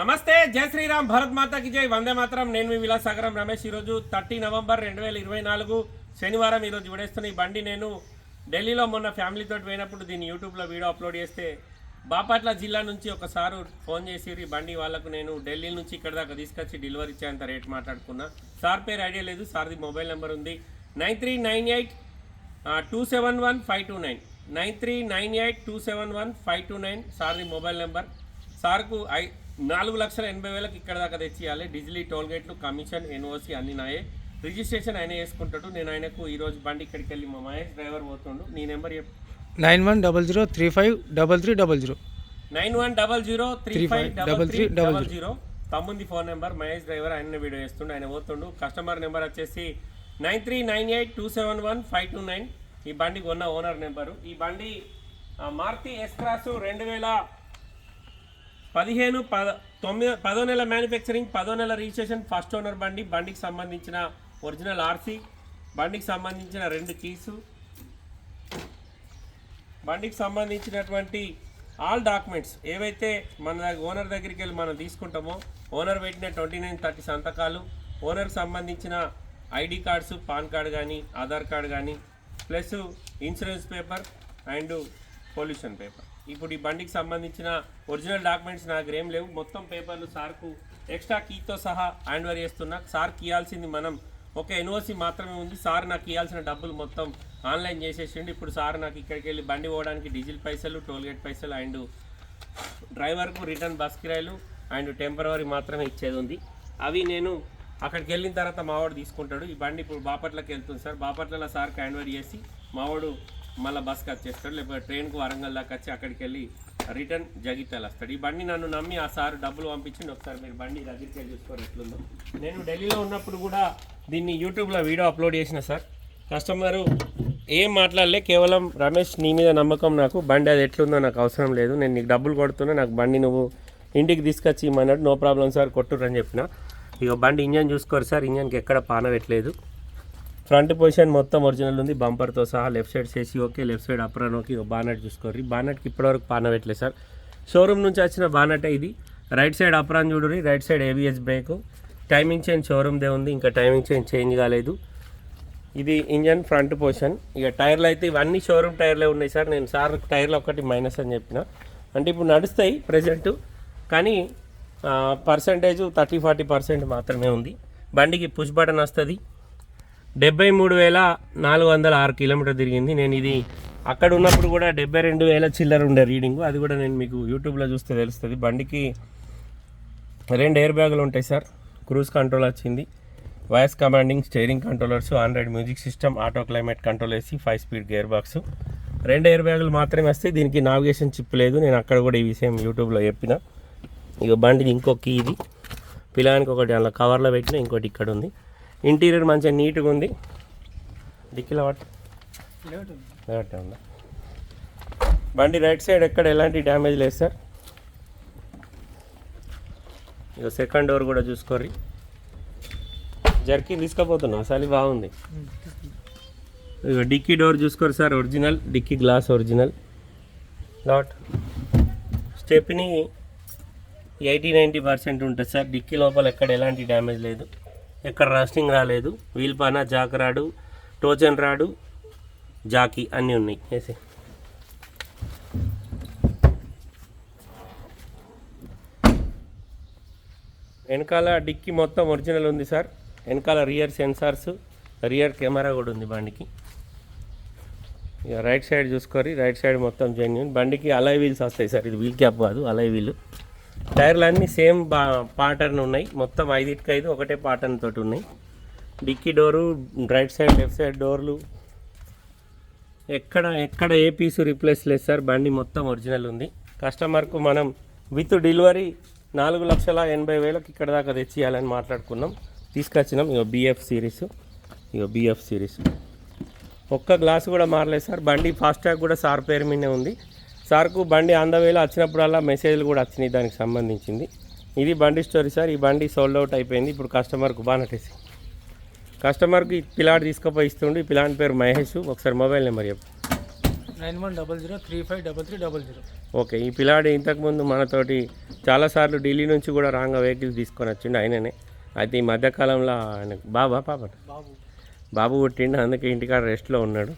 నమస్తే జై శ్రీరామ్ భరత్ మాతకి జై. వందే మాత్రం. నేను మీ విలాసాగరం రమేష్. ఈరోజు థర్టీ నవంబర్ రెండు వేల ఇరవై నాలుగు శనివారం ఈరోజు విడేస్తున్న ఈ బండి నేను ఢిల్లీలో మొన్న ఫ్యామిలీతో పోయినప్పుడు దీన్ని యూట్యూబ్లో వీడియో అప్లోడ్ చేస్తే బాపట్ల జిల్లా నుంచి ఒకసారి ఫోన్ చేసి ఈ బండి వాళ్ళకు. నేను ఢిల్లీ నుంచి ఇక్కడ దాకా తీసుకొచ్చి డెలివరీ ఇచ్చేంత రేట్ మాట్లాడుకున్నా. సార్ పేరు ఐడియా లేదు సార్ది మొబైల్ నెంబర్ ఉంది. Nine three nine eight two seven one five two nine. Nine three nine eight two seven one five two nine సార్ది mobile number. సార్కు ఐ నాలుగు లక్షల ఎనభై వేలకు ఇక్కడ దాకా తెచ్చియాలి. డిజిలీ టోల్ గేట్లు కమిషన్ ఎన్ఓసి అన్ని నాయే. రిజిస్ట్రేషన్ ఆయన వేసుకుంటాడు నేను ఆయనకు ఈరోజు బండి ఇక్కడికి వెళ్ళి మా మహేష్ డ్రైవర్ పోతుండు. నీ నెంబర్ చెప్పు. Nine one double zero three five double three double zero. Nine one double zero three five double three double zero. తమ్ముంది phone number. Mahesh driver ఆయన వీడియో చేస్తుండు. ఆయన పోతుండు. కస్టమర్ నెంబర్ వచ్చేసి nine three nine eight two seven one five two nine. ఈ బండి కొన్న owner number. ఈ బండి మారుతి ఎస్ క్రాస్ రెండు వేల పదిహేను పద తొమ్మిది పదో నెల మ్యానుఫ్యాక్చరింగ్ పదో నెల రిజిస్ట్రేషన్ ఫస్ట్ ఓనర్ బండి బండికి సంబంధించిన ఒరిజినల్ ఆర్సీ బండికి సంబంధించిన రెండు కీసు బండికి సంబంధించినటువంటి ఆల్ డాక్యుమెంట్స్ ఏవైతే మన ఓనర్ దగ్గరికి వెళ్ళి మనం తీసుకుంటామో ఓనర్ పెట్టిన ట్వంటీ నైన్ థర్టీ సంతకాలు ఓనర్కి సంబంధించిన ఐడి కార్డ్స్ పాన్ కార్డ్ కానీ ఆధార్ కార్డ్ కానీ plus insurance paper and pollution paper ఇప్పుడు ఈ బండికి సంబంధించిన ఒరిజినల్ డాక్యుమెంట్స్ నా దగ్గర ఏం లేవు. మొత్తం పేపర్లు సార్కు ఎక్స్ట్రా కీతో సహా హ్యాండ్ ఓవర్ చేస్తున్నా. సార్ ఇవ్వాల్సింది మనం. ఒక ఎన్ఓసి మాత్రమే ఉంది. సార్ నాకు ఇవ్వాల్సిన డబ్బులు మొత్తం ఆన్లైన్ చేసేసిండు. ఇప్పుడు సార్ నాకు ఇక్కడికి వెళ్ళి బండి పోవడానికి డీజిల్ పైసలు టోల్గేట్ పైసలు అండ్ డ్రైవర్కు రిటర్న్ బస్ కిరాయిలు అండ్ టెంపరవరీ మాత్రమే ఇచ్చేది ఉంది. అవి నేను అక్కడికి వెళ్ళిన తర్వాత మావాడు తీసుకుంటాడు. ఈ బండి ఇప్పుడు బాపట్లకి వెళ్తుంది సార్. బాపట్లలో సార్కి హ్యాండ్ ఓవర్ చేసి మావాడు మళ్ళీ బస్కి వచ్చేస్తాడు లేకపోతే ట్రైన్కు వరంగల్ దాకా వచ్చి అక్కడికి వెళ్ళి రిటర్న్ జగిత్యాల వస్తాడు. ఈ బండి నన్ను నమ్మి ఆ సార్ డబ్బులు పంపించింది ఒకసారి మీరు బండి దగ్గరికి వెళ్ళి చూసుకోరు ఎట్లుందో. నేను ఢిల్లీలో ఉన్నప్పుడు కూడా దీన్ని యూట్యూబ్లో వీడియో అప్లోడ్ చేసిన సార్. కస్టమరు ఏం మాట్లాడలే కేవలం రమేష్ నీ మీద నమ్మకం నాకు. బండి అది ఎట్లుందో నాకు అవసరం లేదు. నేను నీకు డబ్బులు కొడుతున్నా నాకు బండి నువ్వు ఇంటికి తీసుకొచ్చి ఇమ్మన్నాడు. నో ప్రాబ్లం సార్ కొట్టురని చెప్పిన. ఇక బండి ఇంజన్ చూసుకోరు సార్ ఇంజన్కి ఎక్కడ పానవెట్లేదు ఫ్రంట్ పొజిషన్ మొత్తం ఒరిజినల్ ఉంది. బంపర్తో సహా లెఫ్ట్ సైడ్ చేసి okay left side apron okay bonnet చూసుకోర్రి. బానట్కి ఇప్పటివరకు పాన పెట్టలేదు సార్. షోరూమ్ నుంచి వచ్చిన బానటే ఇది? Right side apron చూడరి right side ABS brake timing chain షోరూమ్దే ఉంది. ఇంకా టైమింగ్ చైన్ చేంజ్ కాలేదు. ఇది ఇంజన్ ఫ్రంట్ పొజిషన్ ఇక టైర్లు అయితే ఇవన్నీ షోరూమ్ టైర్లే ఉన్నాయి సార్. నేను సార్ టైర్లు ఒకటి మైనస్ అని చెప్పిన. అంటే ఇప్పుడు నడుస్తాయి ప్రజెంట్ కానీ పర్సంటేజ్ థర్టీ ఫార్టీ పర్సెంట్ మాత్రమే ఉంది. బండికి పుష్ బటన్ వస్తుంది. డెబ్బై మూడు వేల నాలుగు వందల ఆరు కిలోమీటర్ తిరిగింది. నేను ఇది అక్కడ ఉన్నప్పుడు కూడా డెబ్బై రెండు వేల చిల్లర ఉండే రీడింగ్. అది కూడా నేను మీకు యూట్యూబ్లో చూస్తే తెలుస్తుంది. బండికి రెండు ఎయిర్ బ్యాగులు ఉంటాయి సార్. క్రూజ్ కంట్రోల్ వచ్చింది. Voice commanding steering controllers Android music system auto climate control వేసి ఫైవ్ స్పీడ్ గేర్ బాక్స్. రెండు ఎయిర్ బ్యాగులు మాత్రమే వస్తాయి దీనికి నావిగేషన్ చిప్ లేదు. నేను అక్కడ కూడా ఈ విషయం యూట్యూబ్లో చెప్పిన. ఇక బండికి ఇంకో కీ ఇది. పిల్లానికి ఒకటి అలా కవర్లో పెట్టిన ఇంకోటి ఇక్కడ ఉంది. ఇంటీరియర్ మంచిగా నీట్గా ఉంది. డిక్కీలో పట్టు. ఉందా? బండి రైట్ సైడ్ ఎక్కడ ఎలాంటి డ్యామేజ్ లేదు సార్. ఇక సెకండ్ డోర్ కూడా చూసుకోర్రి. జర్కీ తీసుకపోతున్నా అసలు బాగుంది. ఇక డిక్కీ డోర్ చూసుకోరు sir original dicky glass original. Lot stepney eighty ninety percent ఉంటుంది సార్ డిక్కీ లోపల ఎక్కడ ఎలాంటి డ్యామేజ్ లేదు. ఎక్కడ రాస్టింగ్ రాలేదు. వీల్పాన జాక్ రాడు టోచన్ రాడు జాకీ అన్నీ ఉన్నాయి. వేసే వెనకాల డిక్కీ మొత్తం ఒరిజినల్ ఉంది సార్. వెనకాల రియర్ సెన్సార్స్ రియర్ కెమెరా కూడా ఉంది బండికి. ఇక రైట్ సైడ్ చూసుకోరి రైట్ సైడ్ మొత్తం జెన్యున్ బండికి అలై వీల్స్ వస్తాయి సార్. ఇది వీల్ క్యాప్ కాదు అలై వీల్ టైర్లు అన్నీ సేమ్ బా పాటర్న్ ఉన్నాయి. మొత్తం ఐదింటికి ఐదు ఒకటే పాటర్న్ తోటి ఉన్నాయి. Dicky door right side left side డోర్లు. ఎక్కడ ఎక్కడ ఏ పీసు రీప్లేస్ లేదు సార్. బండి మొత్తం ఒరిజినల్ ఉంది. కస్టమర్కు మనం విత్ డెలివరీ నాలుగు లక్షల ఎనభై వేలకు ఇక్కడ దాకా తెచ్చియాలని మాట్లాడుకున్నాం. తీసుకొచ్చినాం. ఇక బిఎఫ్ సిరీస్. ఇక బిఎఫ్ సిరీస్. ఒక్క గ్లాస్ కూడా మారలేదు సార్. బండి ఫాస్ట్ ట్యాగ్ కూడా సార్ పేరు మీదే ఉంది. సార్కు బండి అందవేళ వచ్చినప్పుడల్లా మెసేజ్లు కూడా వచ్చినాయి దానికి సంబంధించింది. ఇది బండి స్టోరీ సార్. ఈ బండి సోల్డ్ అవుట్ అయిపోయింది. ఇప్పుడు కస్టమర్కు బానటేసి కస్టమర్కి ఈ పిల్లాడు తీసుకుపోయి ఇస్తుండు. ఈ పిల్లాడి పేరు మహేష్. ఒకసారి మొబైల్ నెంబర్ చెప్పు. Nine one double zero three five double three double zero. Okay. ఈ పిల్లాడు ఇంతకుముందు మనతోటి చాలాసార్లు ఢిల్లీ నుంచి కూడా రాంగ వెహికల్స్ తీసుకొని వచ్చిండు ఆయననే. అయితే ఈ మధ్యకాలంలో ఆయన బాబా పాప. బాబు. బాబు పుట్టిండు. అందుకే ఇంటికాడ రెస్ట్లో ఉన్నాడు.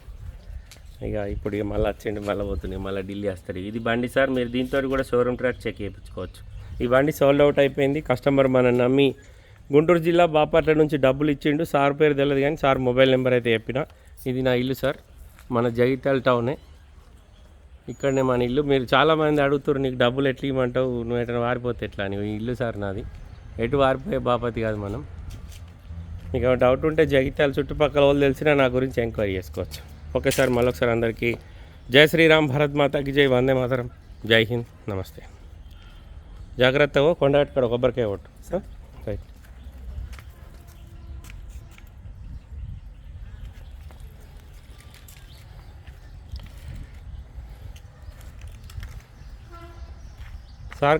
ఇక ఇప్పుడు ఇక మళ్ళీ వచ్చిండు మళ్ళీ పోతుంది మళ్ళీ ఢిల్లీ వస్తారు ఇది బండి సార్ మీరు దీంతో కూడా షోరూమ్ ట్రాక్ చెక్ చేయించుకోవచ్చు. ఈ బండి సోల్డ్ అవుట్ అయిపోయింది. కస్టమర్ మన నమ్మి గుంటూరు జిల్లా బాపట్ల నుంచి డబ్బులు ఇచ్చిండు. సార్ పేరు తెలియదు కానీ సార్ మొబైల్ నెంబర్ అయితే చెప్పిన. ఇది నా ఇల్లు సార్. మన జగిత్యాల టౌనే ఇక్కడనే మన ఇల్లు. మీరు చాలామంది అడుగుతారు నీకు డబ్బులు ఎట్లా ఇవ్వమంటావు? నువ్వు ఎట్లా వారిపోతే ఎట్లా? అని. ఇల్లు సార్ నాది. ఎటు వారిపోయే బాపతి కాదు మనం. మీకు డౌట్ ఉంటే జగిత్యాల చుట్టుపక్కల వాళ్ళు తెలిసినా నా గురించి ఎంక్వైరీ చేసుకోవచ్చు. ఓకే సార్ మళ్ళొకసారి అందరికీ జై శ్రీరామ్ భరత్ మాతాకి జై వందే మాతరం జై హింద్ నమస్తే జాగ్రత్తగా కొండగట్టుకాడ కొబ్బరికాయ కొట్టు సార్ రైట్ సార్